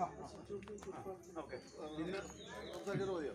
Okay ഇന്ന് സംസാരിച്ചത് മതിയോ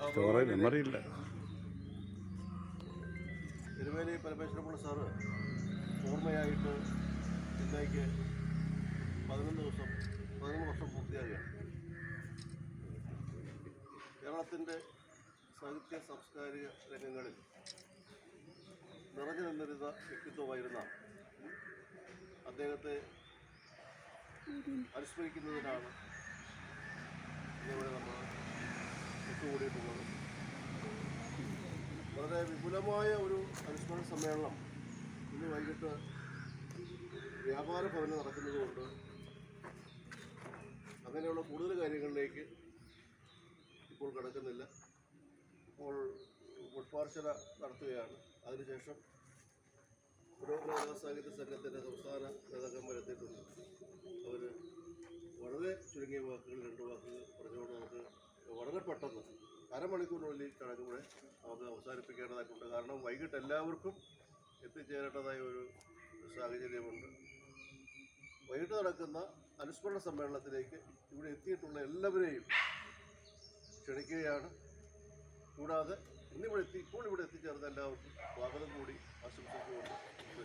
സ്റ്റോറേ മെമ്മറി ഇല്ല. തിരുവേലി പരമേശ്വരമുള്ള സാറ് ഓർമ്മയായിട്ട് ഇന്നേക്ക് പതിനൊന്ന് ദിവസം പതിനൊന്ന് വർഷം പൂർത്തിയാകുകയാണ് കേരളത്തിന്റെ സാഹിത്യ സാംസ്കാരിക രംഗങ്ങളിൽ നിറഞ്ഞു നിന്നിരുന്ന വ്യക്തിത്വമായിരുന്ന അദ്ദേഹത്തെ അനുസ്മരിക്കുന്നതിനാണ് ഇന്നിവിടെ നമ്മൾ ഒത്തുകൂടിയിട്ടുള്ളത്. വളരെ വിപുലമായ ഒരു അനുസ്മരണ സമ്മേളനം ഇന്ന് വൈകിട്ട് വ്യാപാര ഭവനം നടക്കുന്നതുകൊണ്ട് അങ്ങനെയുള്ള കൂടുതൽ കാര്യങ്ങളിലേക്ക് ഇപ്പോൾ കിടക്കുന്നില്ല. ഇപ്പോൾ പുഷ്പാർച്ചന നടത്തുകയാണ്. അതിനുശേഷം പുരോഗമന സാഹിത്യ സംഘത്തിന്റെ സംസ്ഥാന നേതാക്കന്മാരെത്തിയിട്ടുണ്ട് അവർ വളരെ ചുരുങ്ങിയ വാക്കുകൾ രണ്ട് വാക്കുകൾ പറഞ്ഞുകൊണ്ട് നമുക്ക് വളരെ പെട്ടെന്ന് അരമണിക്കൂറിനുള്ളിൽ ചടങ്ങ് കൂടെ നമുക്ക് അവസാനിപ്പിക്കേണ്ടതായിട്ടുണ്ട്. കാരണം വൈകിട്ട് എല്ലാവർക്കും എത്തിച്ചേരേണ്ടതായ ഒരു സാഹചര്യമുണ്ട്. വൈകിട്ട് നടക്കുന്ന അനുസ്മരണ സമ്മേളനത്തിലേക്ക് ഇവിടെ എത്തിയിട്ടുള്ള എല്ലാവരെയും ക്ഷണിക്കുകയാണ്. കൂടാതെ ഇന്നിവിടെ എത്തി ഇപ്പോൾ ഇവിടെ എത്തിച്ചേർന്ന എല്ലാവർക്കും സ്വാഗതം കൂടി ആശംസിച്ചുകൊണ്ട് ップ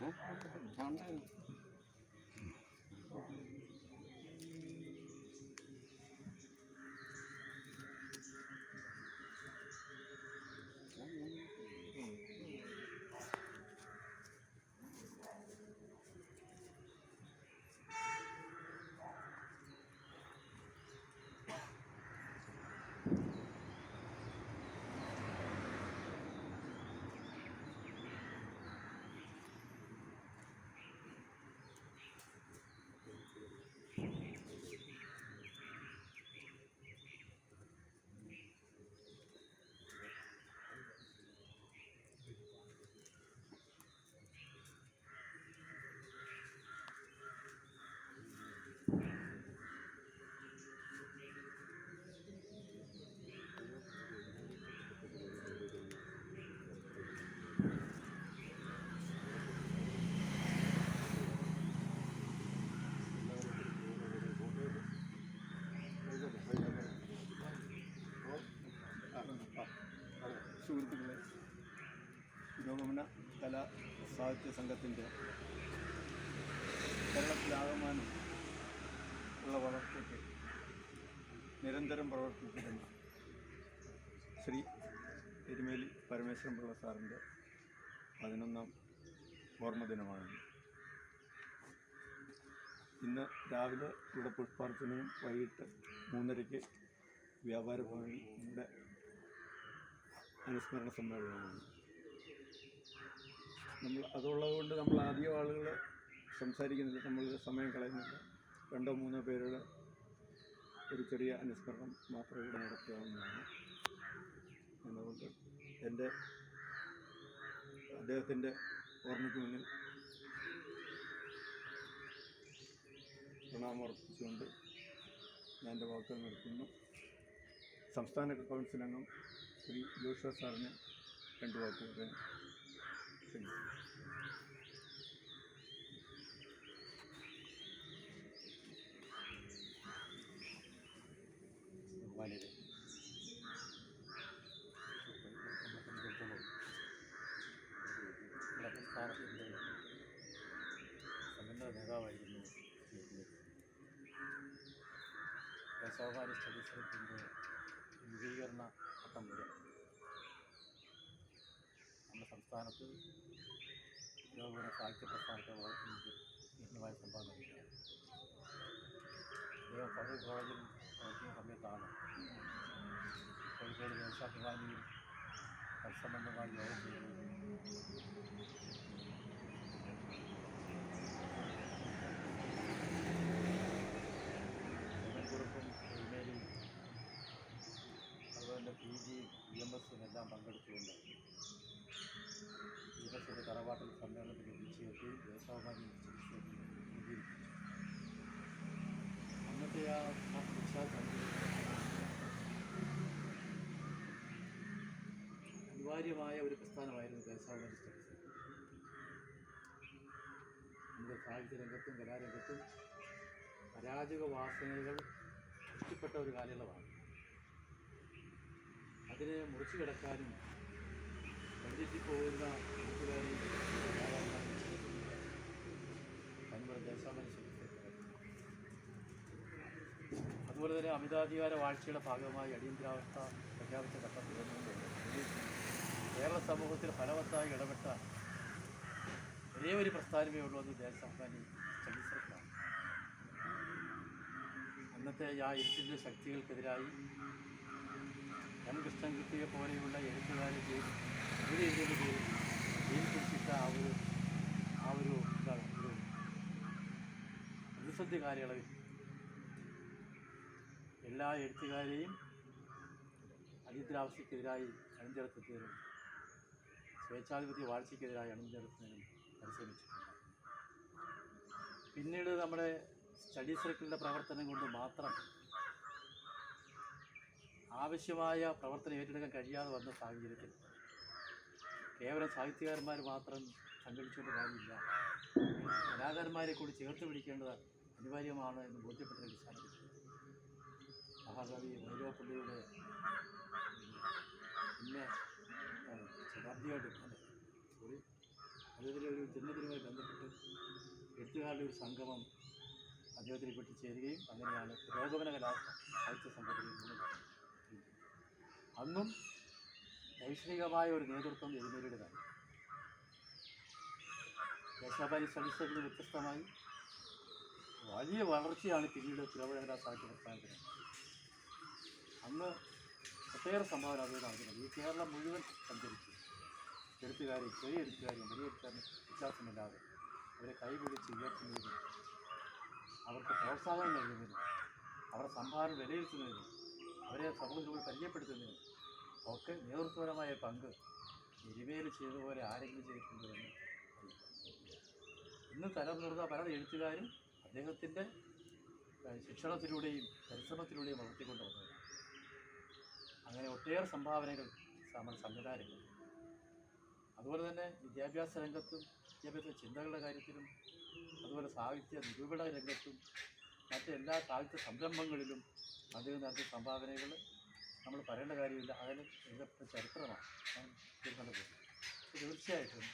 Hả? Sao nó സുഹൃത്തുക്കളെ പുരോഗമന കലാ സാഹിത്യ സംഘത്തിന്റെ കേരളത്തിലാകമാനം ഉള്ള വളർച്ചയ്ക്ക് നിരന്തരം പ്രവർത്തിച്ചിരുന്ന ശ്രീ എരുമേലി പരമേശ്വരൻ പിള്ള സാറിന്റെ പതിനൊന്നാം ഓർമ്മദിനമാണ്. ഇന്ന് രാവിലെ ഇവിടെ പുഷ്പാർച്ചനയും വൈകിട്ട് മൂന്നരയ്ക്ക് വ്യാപാര ഭവനിൽ ഇവിടെ അനുസ്മരണ സമ്മേളനമാണ് നമ്മൾ അതുള്ളത് കൊണ്ട് നമ്മൾ അധികം ആളുകൾ സംസാരിക്കുന്നില്ല നമ്മൾ സമയം കളയുന്നില്ല. രണ്ടോ മൂന്നോ പേരുടെ ഒരു ചെറിയ അനുസ്മരണം മാത്രം ഇവിടെ നടത്താവുന്നതാണ്. അതുകൊണ്ട് എന്റെ അദ്ദേഹത്തിന്റെ ഓർമ്മയ്ക്ക് മുന്നിൽ പ്രണാമർപ്പിച്ചുകൊണ്ട് ഞാൻ എന്റെ വാക്കുകൾ നിർത്തുന്നു. സംസ്ഥാന കൗൺസിൽ അംഗം ശ്രീ ജോഷ സാറിന് രണ്ട് വാക്ക് പറയാൻ ബഹുമാനിയരെ ഇവിടെ സംസ്ഥാനത്തിന്റെ സമന്വയ നേതാവായിരുന്നു സ്വകാര്യ സെലക്റ്റിന്റെ വിപുലീകരണ ഘട്ടം മുതൽ നമ്മുടെ സംസ്ഥാനത്ത് പുരോഗമന സാഹിത്യ പ്രസ്ഥാനത്തെ വളർത്തുന്നതിൽ ഗണ്യമായ സംഭാവന നൽകിയാണ് അദ്ദേഹം ഫറൂഖ് കോളേജിൽ പ്രവർത്തിക്കുന്ന സമയത്താണ് കോഴിക്കോട് ദേശാഭിമാനിയിൽ തത്സംബന്ധമായി യോഗം ചെയ്യുന്നത് ബി എം എസിനെല്ലാം പങ്കെടുത്തുകൊണ്ട് ബി എം എസിന്റെ തറവാട്ടിൽ സമ്മേളനത്തിൽ വിളിച്ചെത്തി ദേശാഭിമാനി അന്നത്തെ ആ അനിവാര്യമായ ഒരു പ്രസ്ഥാനമായിരുന്നു ദേശാഭിമാനി സ്റ്റഡീസ് നമ്മുടെ സാഹിത്യ രംഗത്തും കലാരംഗത്തും അരാജക വാസനകൾ ഇഷ്ടപ്പെട്ട ഒരു കാലയളവാണ്. അതിനെ മുറിച്ചു കിടക്കാനും വഴിതെറ്റി പോകുന്ന അതുപോലെ തന്നെ അമിതാധികാര വാഴ്ചയുടെ ഭാഗമായി അടിയന്തരാവസ്ഥ പ്രഖ്യാപിച്ച ഘട്ടം കേരള സമൂഹത്തിൽ ഫലവത്തായി ഇടപെട്ട ഒരേ ഒരു പ്രസ്ഥാനമേ ഉള്ളൂ അത് ദേശാഭിമാനി സർക്കിളാണ് അന്നത്തെ ആ ഇരുട്ടിന്റെ ശക്തികൾക്കെതിരായി എം കൃഷ്ണൻകുട്ടിയെ പോലെയുള്ള എഴുത്തുകാരെ ചെയ്ത് ജയിൽ പിടിച്ചിട്ട ആ ഒരു ആ ഒരു എന്താണ് ഒരു പ്രതിസന്ധി കാലയളവിൽ. എല്ലാ എഴുത്തുകാരെയും അടിയന്തരാവസ്ഥക്കെതിരായി അണിനിരത്തുന്നതിനും സ്വേച്ഛാധിപത്യ വാഴ്ചയ്ക്കെതിരായി അണിനിരത്തുന്നതിനും പരിശ്രമിച്ചിട്ടുണ്ട്. പിന്നീട് നമ്മുടെ സ്റ്റഡി സർക്കിളിന്റെ പ്രവർത്തനം കൊണ്ട് മാത്രം ആവശ്യമായ പ്രവർത്തനം ഏറ്റെടുക്കാൻ കഴിയാതെ വന്ന സാഹചര്യത്തിൽ കേവലം സാഹിത്യകാരന്മാർ മാത്രം സംഘടിച്ചുകൊണ്ട് കാര്യമില്ല. കലാകാരന്മാരെ കൂടി ചേർത്ത് പിടിക്കേണ്ടത് അനിവാര്യമാണ് എന്ന് ബോധ്യപ്പെട്ട മഹാകവി വൈലോപ്പള്ളിയുടെ പിന്നെ ശതാബ്ദിയായിട്ട് സോറി അദ്ദേഹത്തിന്റെ ഒരു ജന്മദിനവുമായി ബന്ധപ്പെട്ട് എഴുത്തുകാരുടെ ഒരു സംഗമം അദ്ദേഹത്തിൽ പെട്ടിച്ചേരുകയും അങ്ങനെയാണ് പുരോഗമന കലാ സാഹിത്യ സംഘത്തിൽ അന്നും ദൈക്ഷണികമായ ഒരു നേതൃത്വം എഴുന്നേരുടേതാണ് ദേശാപാരി സ്റ്റഡീസിൽ നിന്ന് വ്യത്യസ്തമായി വലിയ വളർച്ചയാണ് പിന്നീട് കലാ സാഹിത്യ പ്രസ്ഥാനത്തിന് അന്ന് ഒട്ടേറെ സംഭാവന അത് നടത്തുന്നത് ഈ കേരളം മുഴുവൻ സഞ്ചരിച്ചു. എഴുത്തുകാരെയും ചെറിയ എഴുത്തുകാരെയും വലിയ എഴുത്തുകാരും വ്യത്യാസമില്ലാതെ അവരെ കൈപിടിച്ച് ഉയർത്തുന്നതിനും അവർക്ക് പ്രോത്സാഹനം നൽകുന്നതിനും അവരുടെ സംഭാവന വിലയിരുത്തുന്നതിനും അവരെ സമൂഹത്തിൽ പരിചയപ്പെടുത്തുന്നതിന് ഒക്കെ നേതൃത്വപരമായ പങ്ക് എരിവേൽ ചെയ്തതുപോലെ ആരെങ്കിലും ചെയ്തിട്ടുണ്ടോ എന്ന് തലം ഇന്ന് തലമുതിർന്ന പല എഴുത്തുകാരും അദ്ദേഹത്തിന്റെ ശിക്ഷണത്തിലൂടെയും പരിശ്രമത്തിലൂടെയും വളർത്തിക്കൊണ്ട് വന്നവരാണ്. അങ്ങനെ ഒട്ടേറെ സംഭാവനകൾ സംവിധാനങ്ങൾ അതുപോലെ തന്നെ വിദ്യാഭ്യാസ രംഗത്തും വിദ്യാഭ്യാസ ചിന്തകളുടെ കാര്യത്തിലും അതുപോലെ സാഹിത്യ നിരൂപണ രംഗത്തും മറ്റെല്ലാ സാഹിത്യ സംരംഭങ്ങളിലും അദ്ദേഹം നടത്തിയ സംഭാവനകൾ നമ്മൾ പറയേണ്ട കാര്യമില്ല. അതിന് ഇതൊക്കെ ചരിത്രമാണ്. തിരുവനന്തപുരം തീർച്ചയായിട്ടും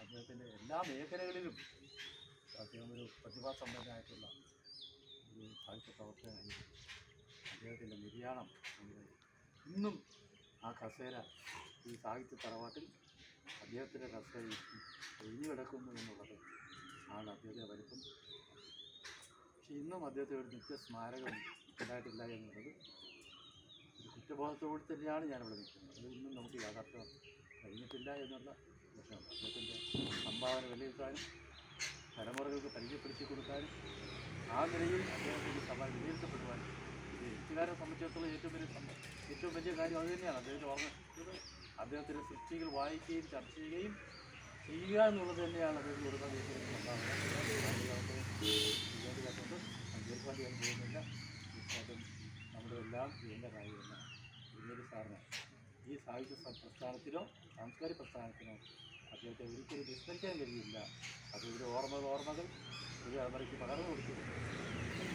അദ്ദേഹത്തിന്റെ എല്ലാ മേഖലകളിലും അദ്ദേഹം ഒരു പ്രതിഭാസമ്പന്നനായിട്ടുള്ള ഒരു സാഹിത്യ പ്രവർത്തകനായിരുന്നു അദ്ദേഹത്തിന്റെ നിര്യാണം ഇന്നും ആ കസേര ഈ സാഹിത്യ തറവാട്ടിൽ അദ്ദേഹത്തിന്റെ കസേര ഒഴിഞ്ഞു കിടക്കുന്നു എന്നുള്ളത് ആണ് അദ്ദേഹത്തിന്റെ വലിപ്പം. പക്ഷെ ഇന്നും അദ്ദേഹത്തെ ഒരു നിത്യ സ്മാരകം ഉണ്ടായിട്ടില്ല എന്നുള്ളത് ഒരു കുറ്റബോധത്തോട് തന്നെയാണ് ഞാനിവിടെ നിൽക്കുന്നത്. അത് ഇന്നും നമുക്ക് യാഥാർത്ഥ്യം കഴിഞ്ഞിട്ടില്ല എന്നുള്ള പ്രശ്നമാണ്. അദ്ദേഹത്തിന്റെ സംഭാവന വിലയിരുത്താനും തലമുറകൾക്ക് പരിചയപ്പെടുത്തി കൊടുക്കാനും ആ നിലയിൽ അദ്ദേഹത്തിന്റെ സഭ വിലയിരുത്തപ്പെടുവാനും എഴുത്തുകാരെ സംബന്ധിച്ചിടത്തോളം ഏറ്റവും വലിയ ഏറ്റവും വലിയ കാര്യം അത് തന്നെയാണ്. അദ്ദേഹത്തെ ഓർമ്മ അദ്ദേഹത്തിന്റെ സൃഷ്ടികൾ വായിക്കുകയും ചർച്ച ചെയ്യുകയും ചെയ്യുക എന്നുള്ളത് തന്നെയാണ് അദ്ദേഹത്തിന് കൊടുക്കാൻ വണ്ടികൾ പോകുന്നില്ല. തീർച്ചയായിട്ടും നമ്മുടെ എല്ലാം ചെയ്യേണ്ടതായി എന്ന് ഉന്നതി സാറിന്. ഈ സാഹിത്യ പ്രസ്ഥാനത്തിനോ സാംസ്കാരിക പ്രസ്ഥാനത്തിനോ അദ്ദേഹത്തെ ഒരിക്കലും വിസ്മരിക്കാൻ കഴിയില്ല. അത് ഒരു ഓർമ്മകൾ ഓർമ്മകൾ ഒരു തലമുറയ്ക്ക് പകർന്നു കൊടുത്തിട്ടുണ്ട്.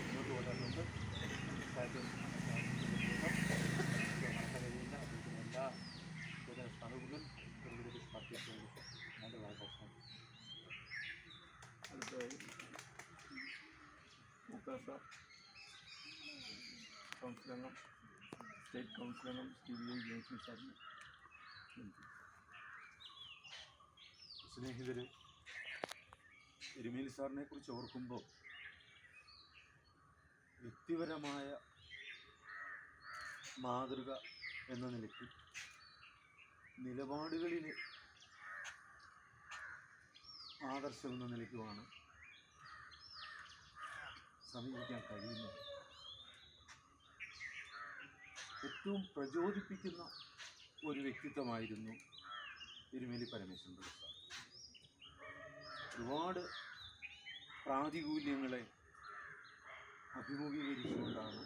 മുന്നോട്ട് പോകാറുണ്ട് തീർച്ചയായിട്ടും മുക്കാസ കൗൺസിലംഗം സ്റ്റേറ്റ് കൗൺസിലംഗം സി ബി ഐ ജോൺസൺ സാറിന് സ്നേഹിതര് എരുമേലി സാറിനെ കുറിച്ച് ഓർക്കുമ്പോൾ വ്യക്തിപരമായ മാതൃക എന്ന നിലയ്ക്ക് നിലപാടുകളിലെ ആദർശം എന്ന നിലയ്ക്കുമാണ് സമീപിക്കാൻ കഴിയുന്നു. ഏറ്റവും പ്രചോദിപ്പിക്കുന്ന ഒരു വ്യക്തിത്വമായിരുന്നു തിരുമേലി പരമേശ്വരൻ പ്രസാദ്. ഒരുപാട് പ്രാതികൂല്യങ്ങളെ അഭിമുഖീകരിച്ചുകൊണ്ടാണ്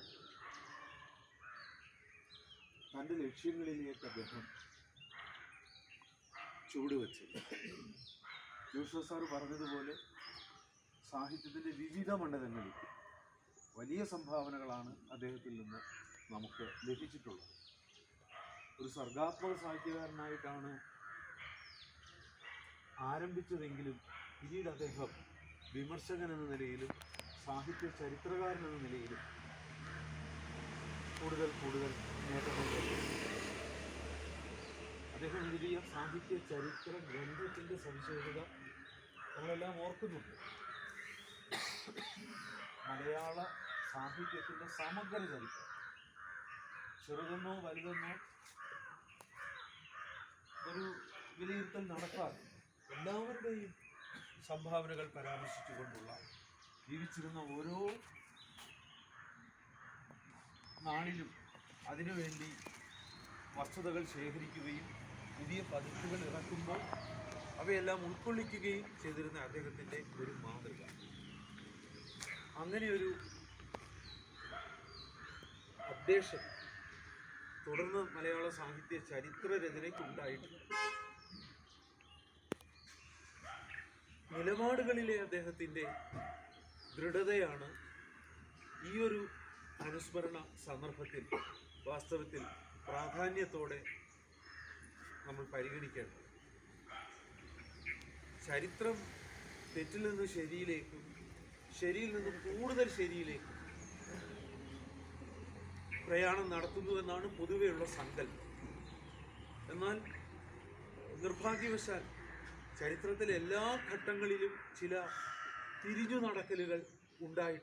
തന്റെ ലക്ഷ്യങ്ങളിലേക്ക് അദ്ദേഹം ചുവടുവെച്ചത്. ജോഷോ സാർ പറഞ്ഞതുപോലെ സാഹിത്യത്തിന്റെ വിവിധ മണ്ഡലങ്ങളിൽ വലിയ സംഭാവനകളാണ് അദ്ദേഹത്തിൽ നിന്ന് നമുക്ക് ലഭിച്ചിട്ടുള്ളത്. ഒരു സർഗാത്മക സാഹിത്യകാരനായിട്ടാണ് ആരംഭിച്ചതെങ്കിലും പിന്നീട് അദ്ദേഹം വിമർശകൻ എന്ന നിലയിലും സാഹിത്യ ചരിത്രകാരൻ എന്ന നിലയിലും കൂടുതൽ കൂടുതൽ നേട്ടങ്ങൾ അദ്ദേഹം എഴുതിയ സാഹിത്യ ചരിത്ര ഗ്രന്ഥത്തിന്റെ സവിശേഷത നമ്മളെല്ലാം ഓർക്കുന്നുണ്ട്. മലയാള സാഹിത്യത്തിന്റെ സമഗ്ര ചരിത്രം. ചെറുതെന്നോ വലുതെന്നോ ഒരു വിലയിരുത്തൽ നടക്കാതെ എല്ലാവരുടെയും സംഭാവനകൾ പരാമർശിച്ചുകൊണ്ടുള്ള ജീവിച്ചിരുന്ന ഓരോ നാളിലും അതിനുവേണ്ടി വസ്തുതകൾ ശേഖരിക്കുകയും പുതിയ പതിപ്പുകൾ ഇറക്കുമ്പോൾ അവയെല്ലാം ഉൾക്കൊള്ളിക്കുകയും ചെയ്തിരുന്ന അദ്ദേഹത്തിന്റെ ഒരു മാതൃക. അങ്ങനെയൊരു അപ്ഡേഷൻ തുടർന്ന് മലയാള സാഹിത്യ ചരിത്ര രചനയ്ക്കുണ്ടായിട്ടുണ്ട്. നിലപാടുകളിലെ അദ്ദേഹത്തിന്റെ ദൃഢതയാണ് ഈ ഒരു അനുസ്മരണ സന്ദർഭത്തിൽ വാസ്തവത്തിൽ പ്രാധാന്യത്തോടെ നമ്മൾ പരിഗണിക്കേണ്ടത്. ചരിത്രം തെറ്റിൽ നിന്ന് ശരിയിലേക്കും ശരിയിൽ നിന്ന് കൂടുതൽ ശരിയിലേക്കും പ്രയാണം നടത്തുന്നുവെന്നാണ് പൊതുവെയുള്ള സങ്കല്പം. എന്നാൽ നിർഭാഗ്യവശാൽ ചരിത്രത്തിലെ എല്ലാ ഘട്ടങ്ങളിലും ചില തിരിഞ്ഞു നടക്കലുകൾ ഉണ്ടായിട്ടുണ്ട്.